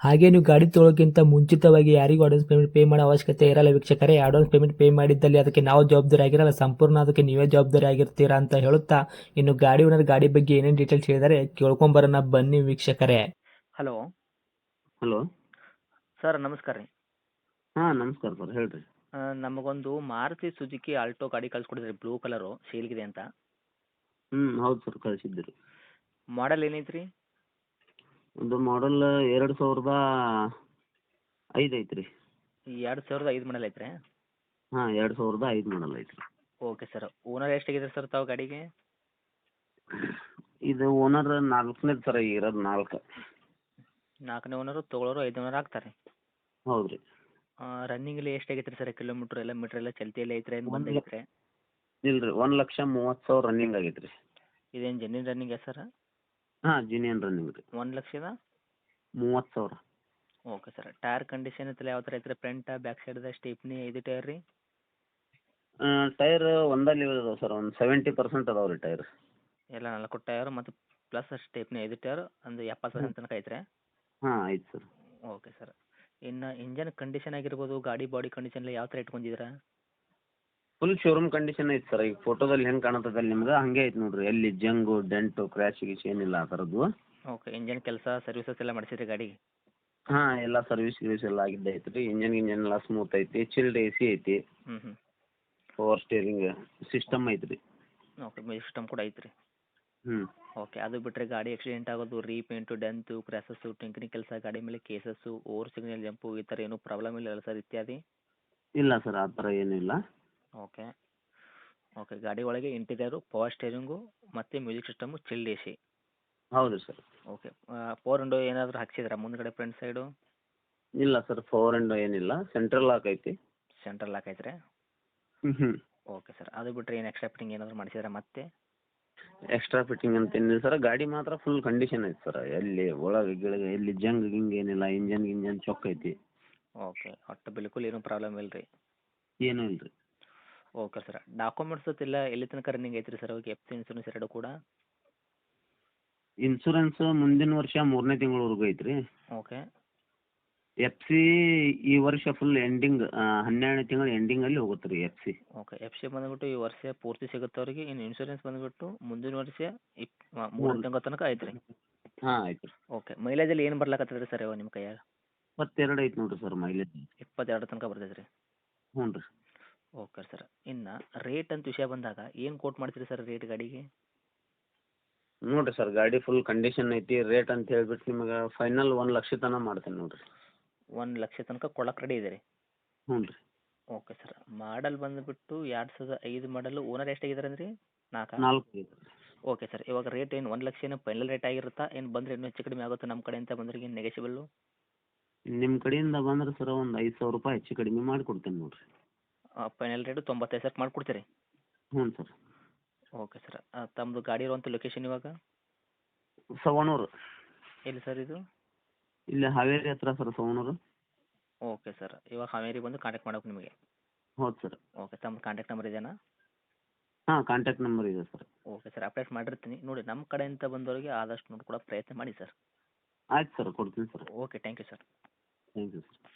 ಹಾಗೆ ನೀವು ಗಾಡಿ ತೊಳೋಕ್ಕಿಂತ ಮುಂಚಿತವಾಗಿ ಯಾರಿಗೂ ಅಡ್ವಾನ್ಸ್ ಪೇಮೆಂಟ್ ಪೇ ಮಾಡೋ ಅವಶ್ಯಕತೆ ಇರಲ್ಲ ವೀಕ್ಷಕರೇ. ಅಡ್ವಾನ್ಸ್ ಪೇಮೆಂಟ್ ಪೇ ಮಾಡಿದ್ದಲ್ಲಿ ಅದಕ್ಕೆ ನಾವು ಜವಾಬ್ದಾರಿ ಆಗಿರಲ್ಲ. ಸಂಪೂರ್ಣ ಅದಕ್ಕೆ ನೀವೇ ಜವಾಬ್ದಾರಿ ಆಗಿರ್ತೀರಾ ಅಂತ ಹೇಳುತ್ತಾ ಇನ್ನು ಗಾಡಿ ಓನರ್ ಗಾಡಿ ಬಗ್ಗೆ ಏನೇನು ಡೀಟೇಲ್ಸ್ ಹೇಳಿದರೆ ಕೇಳ್ಕೊಂಬರೋಣ ಬನ್ನಿ ವೀಕ್ಷಕರೇ. ಹಲೋ ಹಲೋ ಸರ್ ನಮಸ್ಕಾರ ರೀ. ಹಾಂ ನಮಸ್ಕಾರ ಸರ್ ಹೇಳ್ರಿ. ಆ, ನಮಗೊಂದು ಮಾರುತಿ ಸುಜುಕಿ ಆಲ್ಟೋ ಗಾಡಿ ಕಳ್ಸ್ಕೊಡಿದ್ರಿ ಬ್ಲೂ ಕಲರು ಸೇಲ್ಗಿದೆ ಅಂತ. ಹ್ಞೂ ಹೌದು ಸರ್ ಕಳಿಸಿದ್ದೀರಿ. ಮಾಡಲ್ ಏನೈತ್ರಿ ಅದು ಮಾಡಲ್ ಎರಡು ಸಾವಿರದ ಐದು ಐತ್ರಿ. ಎರಡು ಸಾವಿರದ ಐದು ಮಾಡಲ್ ಐತ್ರಿ? ಹಾಂ ಎರಡು ಸಾವಿರದ ಐದು ಮಾಡಲ್ ಐತ್ರಿ. ಓಕೆ ಸರ್ ಓನರ್ ಎಷ್ಟಾಗಿದೆ ಸರ್ ತಾವು ಗಾಡಿಗೆ? ಇದು ಓನರ್ ನಾಲ್ಕನೇದು ಸರ್ ಇರೋದು ನಾಲ್ಕು. ನಾಲ್ಕನೇ ಓನರು ತೊಗೊಳೋರು ಐದು ಓನರ್ ಆಗ್ತಾರೆ. ಹೌದು ರೀ ರನ್ನಿಂಗಲ್ಲಿ ಎಷ್ಟಾಗೈತೆ ರೀ ಸರ್ ಕಿಲೋಮೀಟ್ರ್ ಎಲ್ಲ ಮೀಟ್ರ್ ಎಲ್ಲ ಚಲ್ತಿಯಲ್ಲಿ ಐತ್ರಿ ಏನು ಇಲ್ಲ ರೀ ಒಂದು ಲಕ್ಷ ಮೂವತ್ತು ಸಾವಿರ ರನ್ನಿಂಗ್ ಆಗೈತೆ ರೀ ಇದೇನು ಜೆನ್ಯೂನ್ ರನ್ನಿಂಗ್ ಸರ್ ಹಾಂ ಜಿನಿಯನ್ ರನ್ನಿಂಗ್ ರೀ ಒಂದ್ ಲಕ್ಷದ? ಮೂವತ್ತು ಸಾವಿರ. ಓಕೆ ಸರ್ ಟೈರ್ ಕಂಡೀಷನ್ ಇತ್ತಲ್ಲ ಯಾವ ಥರ ಐತ್ರಿ ಫ್ರಂಟ್ ಬ್ಯಾಕ್ ಸೈಡ್ದ ಸ್ಟೇಪ್ನಿ ಐದು ಟೈರ್ ರೀ? ಟೈರ್ ಒಂದಲ್ಲಿ ಇರೋದು ಸರ್ ಒಂದು ಸೆವೆಂಟಿ ಪರ್ಸೆಂಟ್ ಅದಾವೆ ರೀ ಟೈರ್ ಎಲ್ಲ ನಾಲ್ಕು ಟೈರ್ ಮತ್ತು ಪ್ಲಸ್ ಸ್ಟೇಪ್ನಿ ಐದು ಟೈರ್ ಒಂದು ಎಪ್ಪತ್ತು ಪರ್ಸೆಂಟ್ ತನಕ ಐತ್ರಿ? ಹಾಂ ಐತೆ ಸರ್ ಓಕೆ ಸರ್ ಇನ್ನು ಇಂಜನ್ ಕಂಡೀಷನ್ ಆಗಿರ್ಬೋದು ಗಾಡಿ ಬಾಡಿ ಕಂಡೀಷನ್ ಎಲ್ಲ ಯಾವ ಥರ ಇಟ್ಕೊಂಡಿದ್ದೀರಾ? ಫುಲ್ ಶೋರೂಮ್ ಕಂಡೀಷನ್ ಐತೆ ಸರ್ ಈಗ ಫೋಟೋದಲ್ಲಿ ಹೆಂಗೆ ಅಲ್ಲಿ ನಿಮ್ಗೆ ಹಂಗೆ ಐತೆ ನೋಡ್ರಿ. ಎಲ್ಲಿ ಜಂಗು ಡೆಂಟು ಕ್ರ್ಯಾಶ್ ಗೀಶ್ ಏನಿಲ್ಲ ಆ ಥರದ್ದು ಓಕೆ ಇಂಜನ್ ಕೆಲಸ ಸರ್ವಿಸಸ್ ಎಲ್ಲ ಮಾಡಿಸಿರಿ ಗಾಡಿಗೆ? ಹಾಂ ಎಲ್ಲ ಸರ್ವಿಸ್ ಗಿರ್ವಿಸ್ ಎಲ್ಲ ಆಗಿದ್ದ ಐತೆ ರೀ. ಇಂಜನ್ ಗಿಂಜನ್ ಎಲ್ಲ ಸ್ಮೂತ್ ಐತಿ. ಚಿಲ್ಡ್ ಎ ಸಿ ಐತಿ. ಹ್ಞೂ ಹ್ಞೂ ಪವರ್ ಸ್ಟೇರಿಂಗ್ ಸಿಸ್ಟಮ್ ಐತೆ ರೀ. ಓಕೆ ಮ್ಯೂಸಿಕ್ ಸಿಸ್ಟಮ್ ಕೂಡ ಐತ್ರಿ ಹ್ಞೂ ಓಕೆ ಅದು ಬಿಟ್ಟರೆ ಗಾಡಿ ಆಕ್ಸಿಡೆಂಟ್ ಆಗೋದು ರೀಪೇಂಟು ಡೆಂತು ಕ್ರ್ಯಾಸಸ್ಸು ಟಿಂಕರಿಂಗ್ ಕೆಲಸ ಗಾಡಿ ಮೇಲೆ ಕೇಸಸ್ಸು ಓವರ್ ಸಿಗ್ನಲ್ ಜಂಪು ಈ ಥರ ಏನೂ ಪ್ರಾಬ್ಲಮ್ ಇಲ್ಲ ಸರ್ ಇತ್ಯಾದಿ? ಇಲ್ಲ ಸರ್ ಆ ಥರ ಏನಿಲ್ಲ ಓಕೆ. ಓಕೆ ಗಾಡಿ ಒಳಗೆ ಇಂಟೀರಿಯರು ಪವರ್ ಸ್ಟೇರಿಂಗು ಮತ್ತು music system chilled A C ಹೌದು ಸರ್. ಓಕೆ ಫೋರ್ ಇಂಡೋ ಏನಾದರೂ ಹಾಕ್ಸಿದ್ರಾ ಮುಂದ್ಗಡೆ ಫ್ರಂಟ್ ಸೈಡು ಇಲ್ಲ ಸರ್ ಫೋರ್ ಇಂಡೋ ಏನಿಲ್ಲ ಸೆಂಟ್ರಲ್ ಲಾಕ್ ಐತಿ. ಸೆಂಟ್ರಲ್ ಲಾಕ್ ಐತ್ರಿ? ಹ್ಞೂ ಹ್ಞೂ ಓಕೆ ಸರ್ ಅದು ಬಿಟ್ಟರೆ ಏನು ಎಕ್ಸ್ಟ್ರಾ ಫಿಟ್ಟಿಂಗ್ ಏನಾದರೂ ಮಾಡಿಸಿದ್ರಾ ಮತ್ತೆ? ಎಕ್ಸ್ಟ್ರಾ ಫಿಟ್ಟಿಂಗ್ ಅಂತ ಏನಿಲ್ಲ ಸರ್ ಗಾಡಿ ಮಾತ್ರ ಫುಲ್ ಕಂಡೀಷನ್ ಐತೆ ಸರ್ ಎಲ್ಲಿ ಒಳಗೆ ಗಿಳಗೆ ಎಲ್ಲಿ ಜಂಗ್ ಗಿಂಗ್ ಏನಿಲ್ಲ ಇಂಜನ್ ಗಿಂಜನ್ ಚೊಕ್ ಐತಿ ಓಕೆ ಒಟ್ಟು ಬಿಲ್ಕುಲ್ ಏನೂ ಪ್ರಾಬ್ಲಮ್ ಇಲ್ಲ ರೀ ಏನೂ ಇಲ್ಲ ರೀ ಓಕೆ ಸರ್. ಡಾಕ್ಯುಮೆಂಟ್ಸ್ ಎಲ್ಲ ಎಲ್ಲಿ ತನಕ ರನ್ನಿಂಗ್ ಐತ್ರಿ ಸರ್? ಅವಾಗ ಎಫ್ ಸಿ ಇನ್ಸೂರೆನ್ಸ್ ಎರಡು ಕೂಡ? ಇನ್ಸೂರೆನ್ಸ್ ಮುಂದಿನ ವರ್ಷ ಮೂರನೇ ತಿಂಗಳವರೆಗೂ ಐತ್ರಿ. ಓಕೆ. ಎಫ್ ಸಿ ಈ ವರ್ಷ ಫುಲ್ ಎಂಡಿಂಗ್ ಹನ್ನೆರಡನೇ ತಿಂಗಳ ಎಂಡಿಂಗಲ್ಲಿ ಹೋಗುತ್ತೆ ರೀ F C. Okay. F C ಬಂದ್ಬಿಟ್ಟು ಈ ವರ್ಷ ಪೂರ್ತಿ ಸಿಗುತ್ತೆ ಅವರಿಗೆ. ಇನ್ನು ಇನ್ಶೂರೆನ್ಸ್ ಬಂದ್ಬಿಟ್ಟು ಮುಂದಿನ ವರ್ಷ ಇಪ್ ಮೂರು ತಿಂಗಳ ತನಕ ಐತ್ರಿ. ಹಾಂ ಆಯ್ತು ರೀ ಓಕೆ ಮೈಲೇಜಲ್ಲಿ ಏನು ಬರ್ಲಾಕತ್ತದ್ರಿ ಸರ್ ಇವಾಗ ನಿಮ್ಮ ಕೈಯಾಗ? ಇಪ್ಪತ್ತೆರಡು ಐತೆ ನೋಡಿರಿ ಸರ್ ಮೈಲೇಜ್ ಇಪ್ಪತ್ತೆರಡು ತನಕ ಬರ್ತೈತೆ ರೀ ಹ್ಞೂ ರೀ ಓಕೆ ಸರ್. ಇನ್ನು ರೇಟ್ ಅಂತ ವಿಷಯ ಬಂದಾಗ ಏನು ಕೋಟ್ ಮಾಡ್ತೀರಿ ಸರ್ ರೇಟ್ ಗಾಡಿಗೆ? ನೋಡಿರಿ ಸರ್ ಗಾಡಿ ಫುಲ್ ಕಂಡೀಷನ್ ಐತಿ ರೇಟ್ ಅಂತ ಹೇಳ್ಬಿಟ್ಟು ನಿಮಗೆ ಫೈನಲ್ ಒಂದು ಲಕ್ಷ ತನಕ ಮಾಡ್ತೀನಿ ನೋಡಿರಿ. ಒಂದು ಲಕ್ಷ ತನಕ ಕೊಡಕ್ಕೆ ರೆಡಿ ಇದೆ ರೀ ಹ್ಞೂ ರೀ. Okay sir. ಮಾಡಲ್ ಬಂದುಬಿಟ್ಟು ಎರಡು ಸಾವಿರದ ಐದು ಮಾಡಲು ಓನರ್ ಎಷ್ಟಾಗಿದ್ದಾರೆ ಅಂದ್ರಿ ನಾಲ್ಕು? ನಾಲ್ಕು ಐತೆ ಓಕೆ ಸರ್. ಇವಾಗ ರೇಟ್ ಏನು ಒಂದು ಲಕ್ಷ ಏನು ಫೈನಲ್ ರೇಟ್ ಆಗಿರುತ್ತಾ? ಏನು ಬಂದರೆ ಇನ್ನೂ ಹೆಚ್ಚು ಕಡಿಮೆ ಆಗುತ್ತೆ ನಮ್ಮ ಕಡೆಯಿಂದ ಬಂದ್ರೆ ಏನು ನೆಗೆಸಿಬಲ್ಲು ನಿಮ್ಮ ಕಡೆಯಿಂದ ಬಂದ್ರೆ ಸರ್ ಒಂದು ಐದು ಸಾವಿರ ರೂಪಾಯಿ ಹೆಚ್ಚು ಕಡಿಮೆ ಮಾಡಿಕೊಡ್ತೇನೆ ನೋಡಿರಿ. ಫೈನಲ್ ರೇಟು ತೊಂಬತ್ತೈದು ಸಾವಿರ ಮಾಡಿಕೊಡ್ತೀರಿ? ಹ್ಞೂ ಸರ್. ಓಕೆ ಸರ್ ತಮ್ಮದು ಗಾಡಿ ಇರುವಂಥ ಲೊಕೇಶನ್ ಇವಾಗ? ಸವಣೂರು. ಎಲ್ಲಿ ಸರ್ ಇದು? ಇಲ್ಲಿ ಹಾವೇರಿ ಹತ್ರ ಸರ್ ಸವಣೂರು. ಓಕೆ ಸರ್ ಇವಾಗ ಹಾವೇರಿ ಬಂದು ಕಾಂಟ್ಯಾಕ್ಟ್ ಮಾಡೋಕೆ ನಿಮಗೆ? ಹೌದು ಸರ್ ಓಕೆ ತಮ್ಮ ಕಾಂಟ್ಯಾಕ್ಟ್ ನಂಬರ್ ಇದೆಯಾ ಹಾಂ ಕಾಂಟ್ಯಾಕ್ಟ್ ನಂಬರ್ ಇದೆ ಸರ್ ಓಕೆ ಸರ್ ಅಪ್ಡೇಟ್ ಮಾಡಿರ್ತೀನಿ. ನೋಡಿ ನಮ್ಮ ಕಡೆಯಿಂದ ಬಂದವರಿಗೆ ಆದಷ್ಟು ನೋಡ್ಕೊಡೋ ಪ್ರಯತ್ನ ಮಾಡಿ ಸರ್ ಆಯ್ತು ಸರ್ ಕೊಡ್ತೀನಿ sir okay thank you sir thank you sir